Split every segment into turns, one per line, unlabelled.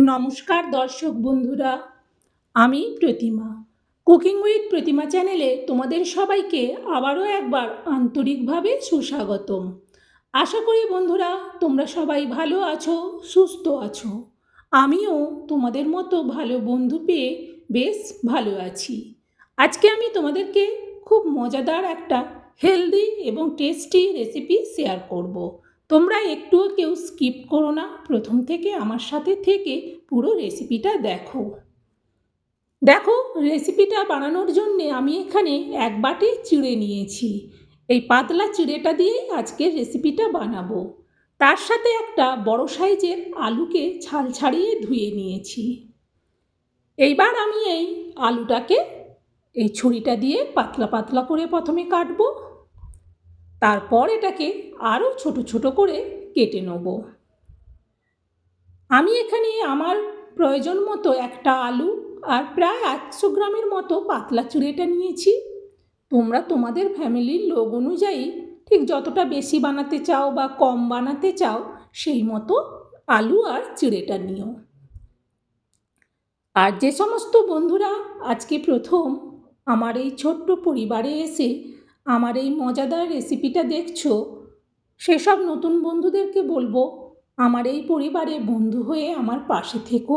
নমস্কার দর্শক বন্ধুরা, আমি প্রতিমা। কুকিং উইথ প্রতিমা চ্যানেলে তোমাদের সবাইকে আবারও একবার আন্তরিকভাবে সুস্বাগতম। আশা করি বন্ধুরা, তোমরা সবাই ভালো আছো, সুস্থ আছো। আমিও তোমাদের মতো ভালো বন্ধু পেয়ে বেশ ভালো আছি। আজকে আমি তোমাদেরকে খুব মজাদার একটা হেলদি এবং টেস্টি রেসিপি শেয়ার করব। তোমরা একটুও কেউ স্কিপ করো না। প্রথম থেকে আমার সাথে থেকে পুরো রেসিপিটা দেখো। দেখো, রেসিপিটা বানানোর জন্যে আমি এখানে এক বাটি চিড়ে নিয়েছি। এই পাতলা চিড়েটা দিয়েই আজকের রেসিপিটা বানাবো। তার সাথে একটা বড় সাইজের আলুকে ছাল ছাড়িয়ে ধুয়ে নিয়েছি। এইবার আমি এই আলুটাকে এই ছুরিটা দিয়ে পাতলা পাতলা করে প্রথমে কাটবো। তারপর এটাকে আরও ছোট ছোট করে কেটে নেব। আমি এখানে আমার প্রয়োজন মতো একটা আলু আর প্রায় আটশো গ্রামের মতো পাতলা চুড়েটা নিয়েছি। তোমরা তোমাদের ফ্যামিলির লোক অনুযায়ী ঠিক যতটা বেশি বানাতে চাও বা কম বানাতে চাও সেই মতো আলু আর চিড়েটা নিও। আর যে সমস্ত বন্ধুরা আজকে প্রথম আমার এই ছোট্ট পরিবারে এসে আমার এই মজাদার রেসিপিটা দেখছ? সেসব নতুন বন্ধুদেরকে বলব, আমার এই পরিবারে বন্ধু হয়ে আমার পাশে থেকো,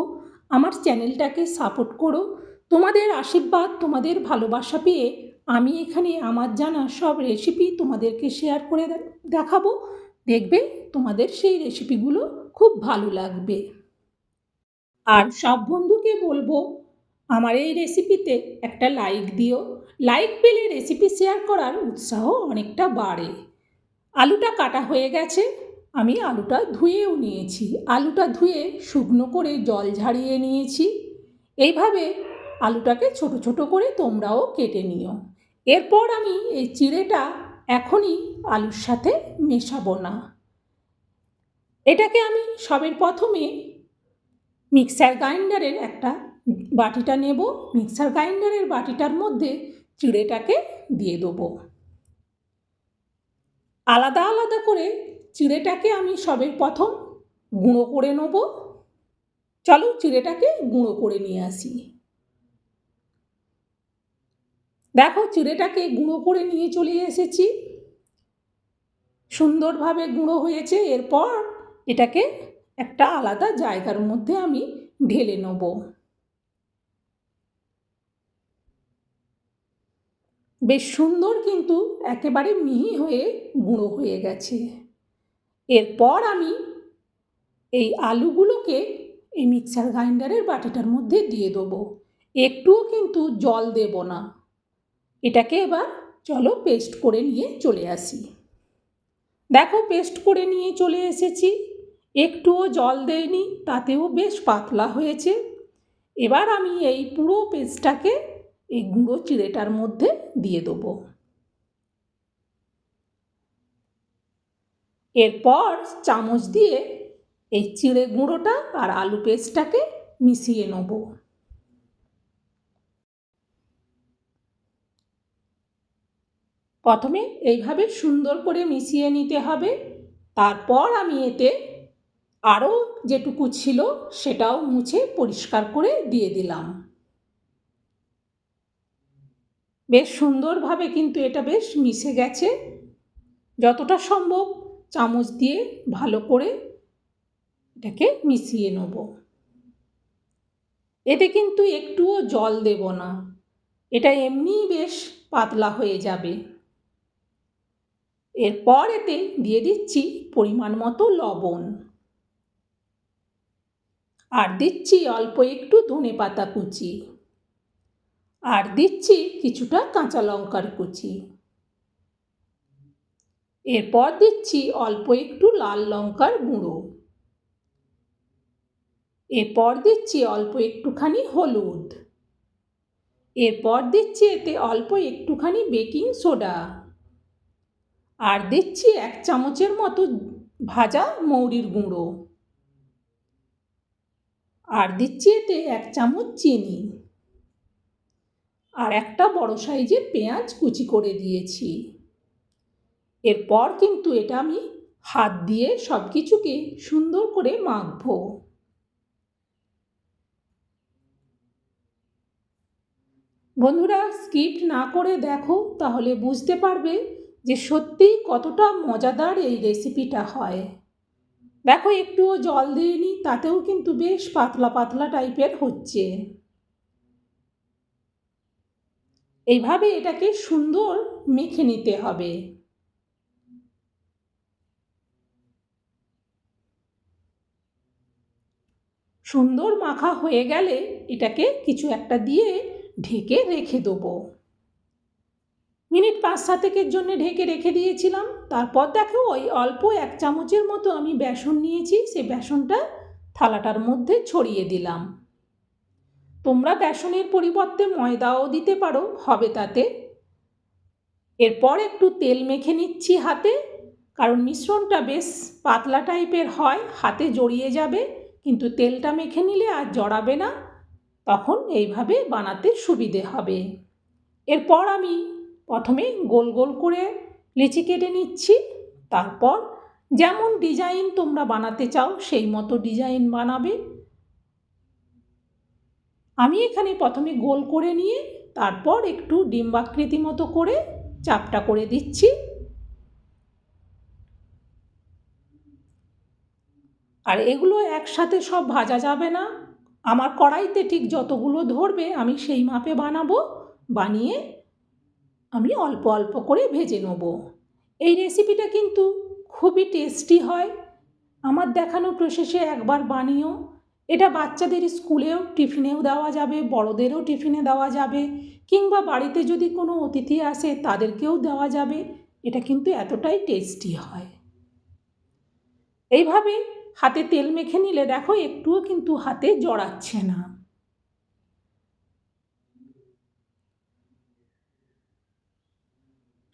আমার চ্যানেলটাকে সাপোর্ট করো। তোমাদের আশীর্বাদ, তোমাদের ভালোবাসা পেয়ে আমি এখানে আমার জানা সব রেসিপি তোমাদেরকে শেয়ার করে দেখাবো। দেখবে তোমাদের সেই রেসিপিগুলো খুব ভালো লাগবে। আর সব বন্ধুকে বলব আমার এই রেসিপিতে একটা লাইক দিও। লাইক পেলে রেসিপি শেয়ার করার উৎসাহ অনেকটা বাড়ে। আলুটা কাটা হয়ে গেছে, আমি আলুটা ধুয়েও নিয়েছি। আলুটা ধুয়ে শুকনো করে জল ঝাড়িয়ে নিয়েছি। এইভাবে আলুটাকে ছোট ছোট করে তোমরাও কেটে নিও। এরপর আমি এই চিড়েটা এখনই আলুর সাথে মেশাবো না। এটাকে আমি সবের প্রথমে মিক্সার গ্রাইন্ডারের একটা বাটিটা নেব, মিক্সার গ্রাইন্ডারের বাটিটার মধ্যে চিড়েটাকে দিয়ে দেবো। আলাদা আলাদা করে চিড়েটাকে আমি সবের প্রথম গুঁড়ো করে নেব। চলো চিড়েটাকে গুঁড়ো করে নিয়ে আসি। দেখো চিড়েটাকে গুঁড়ো করে নিয়ে চলে এসেছি। সুন্দরভাবে গুঁড়ো হয়েছে, এরপর এটাকে একটা আলাদা জায়গার মধ্যে আমি ঢেলে নেব। বেশ সুন্দর কিন্তু একেবারে মিহি হয়ে গুঁড়ো হয়ে গেছে। এরপর আমি এই আলুগুলোকে এই মিক্সার গ্রাইন্ডারের বাটিটার মধ্যে দিয়ে দেবো। একটুও কিন্তু জল দেব না। এটাকে এবার চলো পেস্ট করে নিয়ে চলে আসি। দেখো পেস্ট করে নিয়ে চলে এসেছি। একটুও জল দেয়নি তাতেও বেশ পাতলা হয়েছে। এবার আমি এই পুরো পেস্টটাকে এই গুঁড়ো চিড়েটার মধ্যে দিয়ে দেবো। এরপর চামচ দিয়ে এই চিড়ে গুঁড়োটা আর আলু পেস্টটাকে মিশিয়ে নেব। প্রথমে এইভাবে সুন্দর করে মিশিয়ে নিতে হবে। তারপর আমি এতে আরও যেটুকু ছিল সেটাও মুছে পরিষ্কার করে দিয়ে দিলাম। বেশ সুন্দরভাবে কিন্তু এটা বেশ মিশে গেছে। যতটা সম্ভব চামচ দিয়ে ভালো করে এটাকে মিশিয়ে নেব। এতে কিন্তু একটুও জল দেব না। এটা এমনিই বেশ পাতলা হয়ে যাবে। এরপর এতে দিয়ে দিচ্ছি পরিমাণ মতো লবণ। আর দিচ্ছি অল্প একটু ধনে পাতা কুচি। আর দিচ্ছি কিছুটা কাঁচা লঙ্কার কুচি। এরপর দিচ্ছি অল্প একটু লাল লঙ্কার গুঁড়ো। এরপর দিচ্ছি অল্প একটুখানি হলুদ। এরপর দিচ্ছি এতে অল্প একটুখানি বেকিং সোডা। আর দিচ্ছি এক চামচের মতো ভাজা মৌরির গুঁড়ো। আর দিচ্ছি এতে এক চামচ চিনি। আর একটা বড় সাইজের পেঁয়াজ কুচি করে দিয়েছি। এরপর কিন্তু এটা আমি হাত দিয়ে সব কিছুকে সুন্দর করে মাখবো। বন্ধুরা স্কিট না করে দেখো, তাহলে বুঝতে পারবে যে সত্যি কতটা মজাদার এই রেসিপিটা হয়। দেখো, একটুও জল দিইনি, তাতেও কিন্তু বেশ পাতলা পাতলা টাইপের হচ্ছে। এইভাবে এটাকে সুন্দর মেখে নিতে হবে। সুন্দর মাখা হয়ে গেলে এটাকে কিছু একটা দিয়ে ঢেকে রেখে দেবো। মিনিট পাঁচ সাতেকের জন্য ঢেকে রেখে দিয়েছিলাম। তারপর দেখো ওই অল্প এক চামচের মতো আমি বেসন নিয়েছি। সেই বেসনটা থালাটার মধ্যে ছড়িয়ে দিলাম। তোমরা বেসনের পরিবর্তে ময়দাও দিতে পারো, হবে তাতে। এরপর একটু তেল মেখে নিচ্ছি হাতে, কারণ মিশ্রণটা বেশ পাতলা টাইপের হয়, হাতে জড়িয়ে যাবে, কিন্তু তেলটা মেখে নিলে আর জড়াবে না, তখন এইভাবে বানাতে সুবিধে হবে। এরপর আমি প্রথমে গোল গোল করে লিচি কেটে নিচ্ছি, তারপর যেমন ডিজাইন তোমরা বানাতে চাও, সেই মতো ডিজাইন বানাবে। আমি এখানে প্রথমে গোল করে নিয়ে তারপর একটু ডিম্বাকৃতি মতো করে চাপটা করে দিচ্ছি। আর এগুলো একসাথে সব ভাজা যাবে না। আমার কড়াইতে ঠিক যতগুলো ধরবে আমি সেই মাপে বানাবো। বানিয়ে আমি অল্প অল্প করে ভেজে নেব। এই রেসিপিটা কিন্তু খুবই টেস্টি হয়। আমার দেখানো প্রসেসে একবার বানিয়েও এটা বাচ্চাদের স্কুলেও টিফিনেও দেওয়া যাবে, বড়দেরও টিফিনে দেওয়া যাবে, কিংবা বাড়িতে যদি কোনো অতিথি আসে তাদেরকেও দেওয়া যাবে। এটা কিন্তু এতটাই টেস্টি হয়। এইভাবে হাতে তেল মেখে নিলে দেখো একটুও কিন্তু হাতে জড়াচ্ছে না।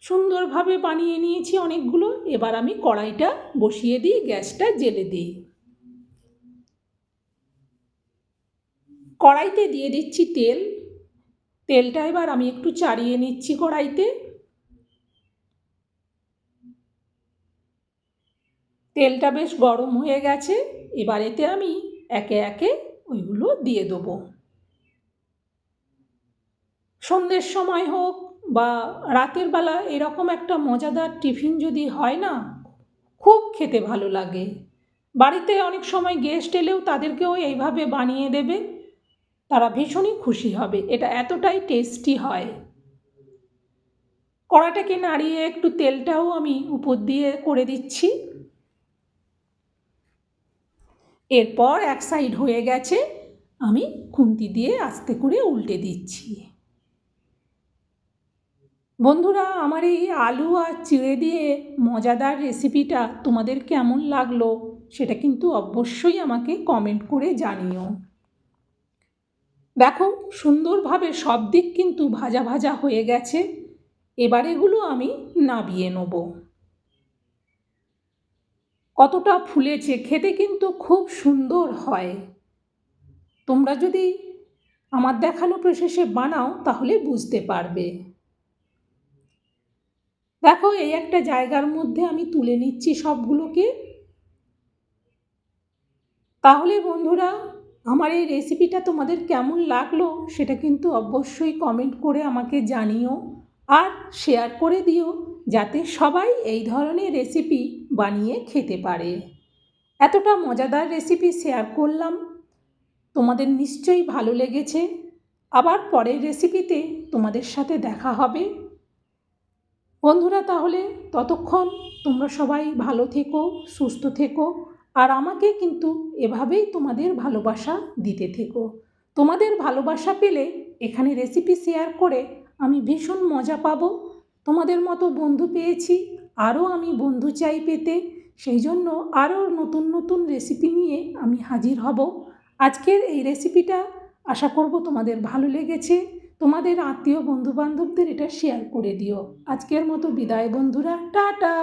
সুন্দরভাবে বানিয়ে নিয়েছি অনেকগুলো। এবার আমি কড়াইটা বসিয়ে দিই, গ্যাসটা জেলে দিই। কড়াইতে দিয়ে দিচ্ছি তেল। তেলটা এবার আমি একটু চাড়িয়ে নিচ্ছি কড়াইতে। তেলটা বেশ গরম হয়ে গেছে। এবার এতে আমি একে একে ওইগুলো দিয়ে দেবো। সন্ধ্যের সময় হোক বা রাতের বেলা এরকম একটা মজাদার টিফিন যদি হয় না, খুব খেতে ভালো লাগে। বাড়িতে অনেক সময় গেস্ট এলেও তাদেরকেও এইভাবে বানিয়ে দেবে। তারা ভীষণই খুশি হবে, এটা এতটাই টেস্টি হয়। কড়াটাকে নাড়িয়ে একটু তেলটাও আমি উপর দিয়ে করে দিচ্ছি। এরপর এক সাইড হয়ে গেছে, আমি খুন্তি দিয়ে আস্তে করে উল্টে দিচ্ছি। বন্ধুরা, আমার এই আলু আর চিড়ে দিয়ে মজাদার রেসিপিটা তোমাদের কেমন লাগল, সেটা কিন্তু অবশ্যই আমাকে কমেন্ট করে জানিও। দেখো, সুন্দরভাবে সব দিক কিন্তু ভাজা ভাজা হয়ে গেছে। এবার এগুলো আমি নাবিয়ে নেব। কতটা ফুলেছে, খেতে কিন্তু খুব সুন্দর হয়। তোমরা যদি আমার দেখানো প্রসেসে বানাও, তাহলে বুঝতে পারবে। দেখো, এই একটা জায়গার মধ্যে আমি তুলে নিচ্ছি সবগুলোকে। তাহলে বন্ধুরা আমার এই রেসিপিটা তোমাদের কেমন লাগল সেটা কিন্তু অবশ্যই কমেন্ট করে আমাকে জানিও আর শেয়ার করে দিও যাতে সবাই এই ধরনের রেসিপি বানিয়ে খেতে পারে। এতটা মজাদার রেসিপি শেয়ার করলাম। তোমাদের নিশ্চয়ই ভালো লেগেছে। আবার পরের রেসিপিতে তোমাদের সাথে দেখা হবে। বন্ধুরা তাহলে ততক্ষণ তোমরা সবাই ভালো থেকো, সুস্থ থেকো। আর আমাকে কিন্তু এভাবেই তোমাদের ভালোবাসা দিতে থেকো। তোমাদের ভালোবাসা পেলে এখানে রেসিপি শেয়ার করে আমি ভীষণ মজা পাবো। তোমাদের মতো বন্ধু পেয়েছি আরও আমি বন্ধু চাই পেতে। সেই জন্য আরও নতুন নতুন রেসিপি নিয়ে আমি হাজির হব। আজকের এই রেসিপিটা আশা করব তোমাদের ভালো লেগেছে। তোমাদের আত্মীয় বন্ধুবান্ধবদের এটা শেয়ার করে দিও। আজকের মতো বিদায় বন্ধুরা, টাটা!